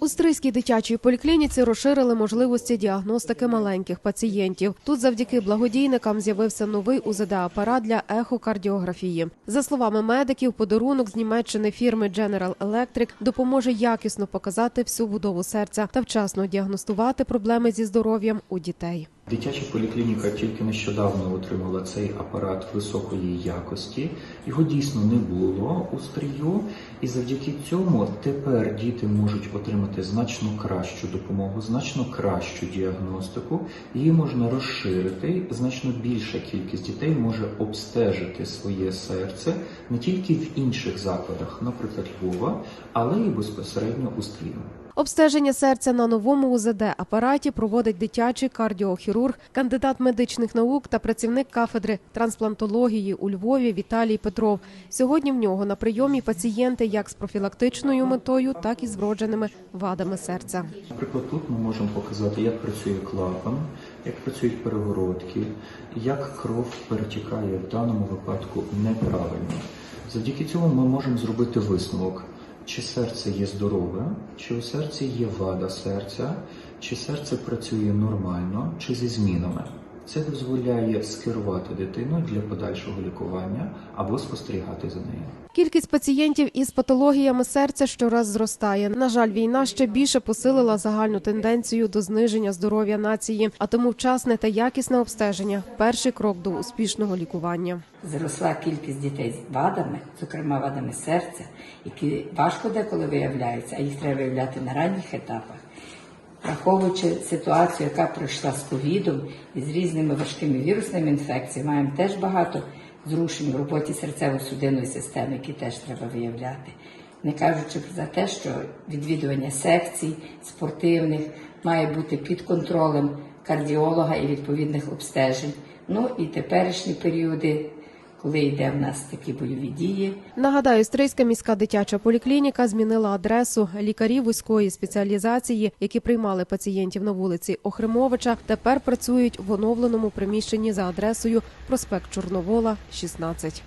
У Стрийській дитячій поліклініці розширили можливості діагностики маленьких пацієнтів. Тут завдяки благодійникам з'явився новий УЗД-апарат для ехокардіографії. За словами медиків, подарунок з Німеччини фірми General Electric допоможе якісно показати всю будову серця та вчасно діагностувати проблеми зі здоров'ям у дітей. Дитяча поліклініка тільки нещодавно отримала цей апарат високої якості. Його дійсно не було у стрію, і завдяки цьому тепер діти можуть отримати значно кращу допомогу, значно кращу діагностику. Її можна розширити. Значно більша кількість дітей може обстежити своє серце не тільки в інших закладах, наприклад, Львова, але й безпосередньо у стрію. Обстеження серця на новому УЗД-апараті проводить дитячий кардіохірург, кандидат медичних наук та працівник кафедри трансплантології у Львові Віталій Петров. Сьогодні в нього на прийомі пацієнти як з профілактичною метою, так і з вродженими вадами серця. Наприклад, тут ми можемо показати, як працює клапан, як працюють перегородки, як кров перетікає в даному випадку неправильно. Завдяки цьому ми можемо зробити висновок, чи серце є здорове, чи у серці є вада серця, чи серце працює нормально, чи зі змінами. Це дозволяє скерувати дитину для подальшого лікування або спостерігати за нею. Кількість пацієнтів із патологіями серця щораз зростає. На жаль, війна ще більше посилила загальну тенденцію до зниження здоров'я нації, а тому вчасне та якісне обстеження перший крок до успішного лікування. Зросла кількість дітей з вадами, зокрема вадами серця, які важко деколи виявляються, а їх треба виявляти на ранніх етапах. Враховуючи ситуацію, яка пройшла з ковідом і з різними важкими вірусними інфекціями, маємо теж багато зрушень в роботі серцево-судинної системи, які теж треба виявляти. Не кажучи за те, що відвідування секцій спортивних має бути під контролем кардіолога і відповідних обстежень. Ну і теперішні періоди, коли йде в нас такі бойові дії, Нагадаю, Стрийська міська дитяча поліклініка змінила адресу лікарів вузької спеціалізації, які приймали пацієнтів на вулиці Охримовича. Тепер працюють в оновленому приміщенні за адресою проспект Чорновола, 16.